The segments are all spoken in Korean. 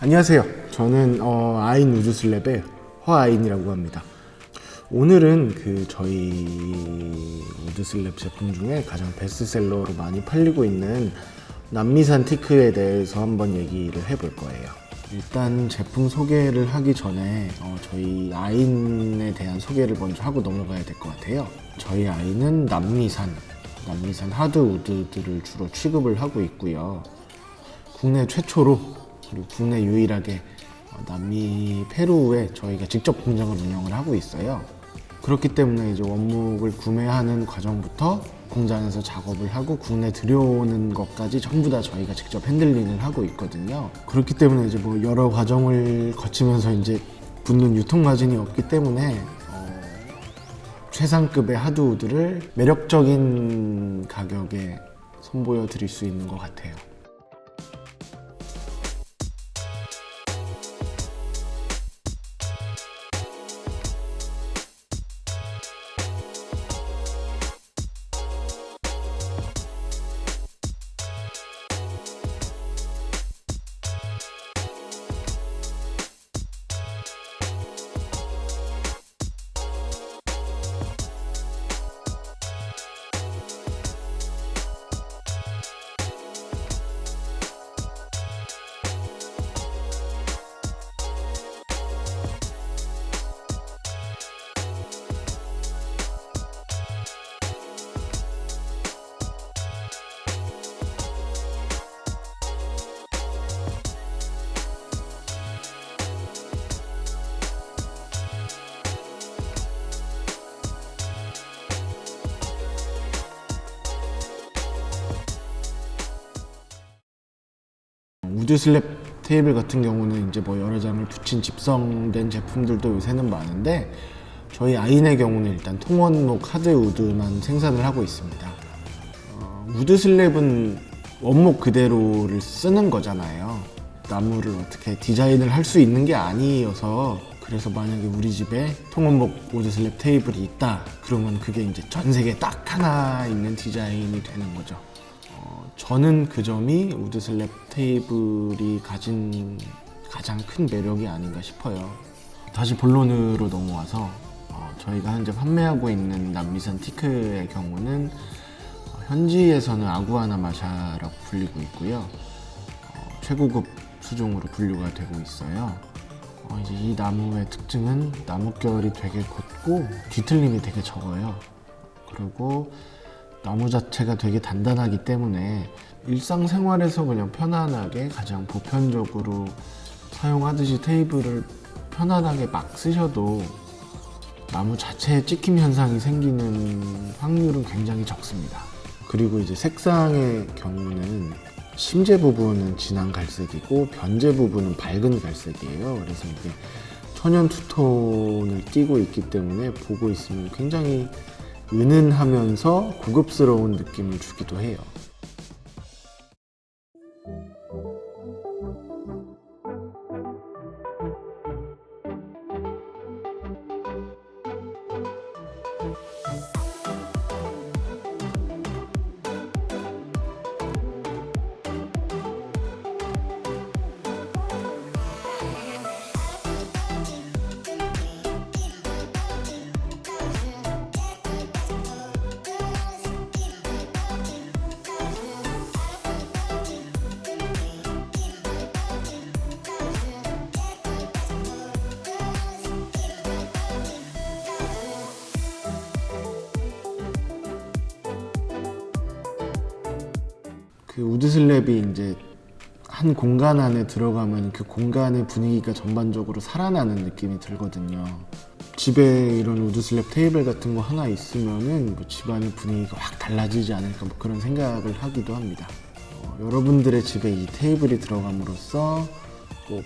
안녕하세요. 저는 어, 아인 우주슬랩의 허아인이라고 합니다. 오늘은 그 저희 우드슬랩 제품 중에 가장 베스트셀러로 많이 팔리고 있는 남미산 티크에 대해서 한번 얘기를 해볼 거예요. 일단 제품 소개를 하기 전에 어, 저희 아인에 대한 소개를 먼저 하고 넘어가야 될 것 같아요. 저희 아인은 남미산, 남미산 하드 우드들을 주로 취급을 하고 있고요. 국내 최초로 그리고 국내 유일하게 어, 남미 페루에 저희가 직접 공장을 운영을 하고 있어요. 그렇기 때문에 이제 원목을 구매하는 과정부터 공장에서 작업을 하고 국내 들여오는 것까지 전부 다 저희가 직접 핸들링을 하고 있거든요. 그렇기 때문에 이제 뭐 여러 과정을 거치면서 이제 붙는 유통 마진이 없기 때문에 어, 최상급의 하드우드를 매력적인 가격에 선보여 드릴 수 있는 것 같아요. 우드 슬랩 테이블 같은 경우는 이제 뭐 여러 장을 붙인 집성된 제품들도 요새는 많은데 저희 아인의 경우는 일단 통원목 하드 우드만 생산을 하고 있습니다. 어, 우드 슬랩은 원목 그대로를 쓰는 거잖아요. 나무를 어떻게 디자인을 할 수 있는 게 아니어서 그래서 만약에 우리 집에 통원목 우드 슬랩 테이블이 있다 그러면 그게 이제 전 세계에 딱 하나 있는 디자인이 되는 거죠. 어, 저는 그 점이 우드슬랩 테이블이 가진 가장 큰 매력이 아닌가 싶어요. 다시 본론으로 넘어와서 어, 저희가 현재 판매하고 있는 남미산 티크의 경우는 어, 현지에서는 아구아나 마샤라고 불리고 있고요. 어, 최고급 수종으로 분류가 되고 있어요. 어, 이제 이 나무의 특징은 나뭇결이 되게 곧고 뒤틀림이 되게 적어요. 그리고 나무 자체가 되게 단단하기 때문에 일상생활에서 그냥 편안하게 가장 보편적으로 사용하듯이 테이블을 편안하게 막 쓰셔도 나무 자체에 찍힘 현상이 생기는 확률은 굉장히 적습니다. 그리고 이제 색상의 경우는 심재 부분은 진한 갈색이고 변재 부분은 밝은 갈색이에요. 그래서 이게 천연 투톤을 띠고 있기 때문에 보고 있으면 굉장히 은은하면서 고급스러운 느낌을 주기도 해요. 그 우드슬랩이 이제 한 공간 안에 들어가면 그 공간의 분위기가 전반적으로 살아나는 느낌이 들거든요. 집에 이런 우드슬랩 테이블 같은 거 하나 있으면은 뭐 집안의 분위기가 확 달라지지 않을까 뭐 그런 생각을 하기도 합니다. 어, 여러분들의 집에 이 테이블이 들어감으로써 뭐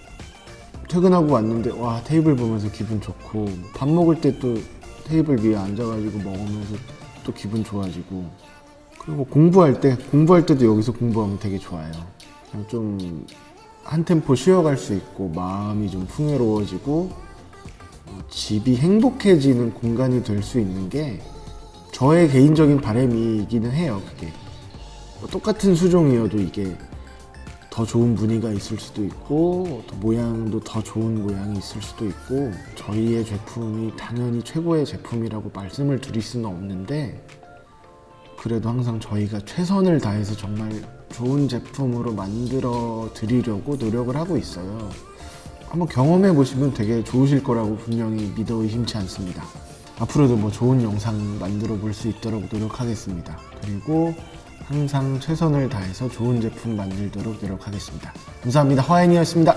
퇴근하고 왔는데 와 테이블 보면서 기분 좋고 밥 먹을 때 또 테이블 위에 앉아가지고 먹으면서 또 기분 좋아지고 그리고 공부할 때 공부할 때도 여기서 공부하면 되게 좋아요. 그냥 좀 한 템포 쉬어갈 수 있고 마음이 좀 풍요로워지고 어, 집이 행복해지는 공간이 될 수 있는 게 저의 개인적인 바람이기는 해요. 그게 뭐 똑같은 수종이어도 이게 더 좋은 무늬가 있을 수도 있고 또 모양도 더 좋은 모양이 있을 수도 있고 저희의 제품이 당연히 최고의 제품이라고 말씀을 드릴 수는 없는데 그래도 항상 저희가 최선을 다해서 정말 좋은 제품으로 만들어 드리려고 노력을 하고 있어요. 한번 경험해 보시면 되게 좋으실 거라고 분명히 믿어 의심치 않습니다. 앞으로도 뭐 좋은 영상 만들어 볼 수 있도록 노력하겠습니다. 그리고 항상 최선을 다해서 좋은 제품 만들도록 노력하겠습니다. 감사합니다. 화인이었습니다.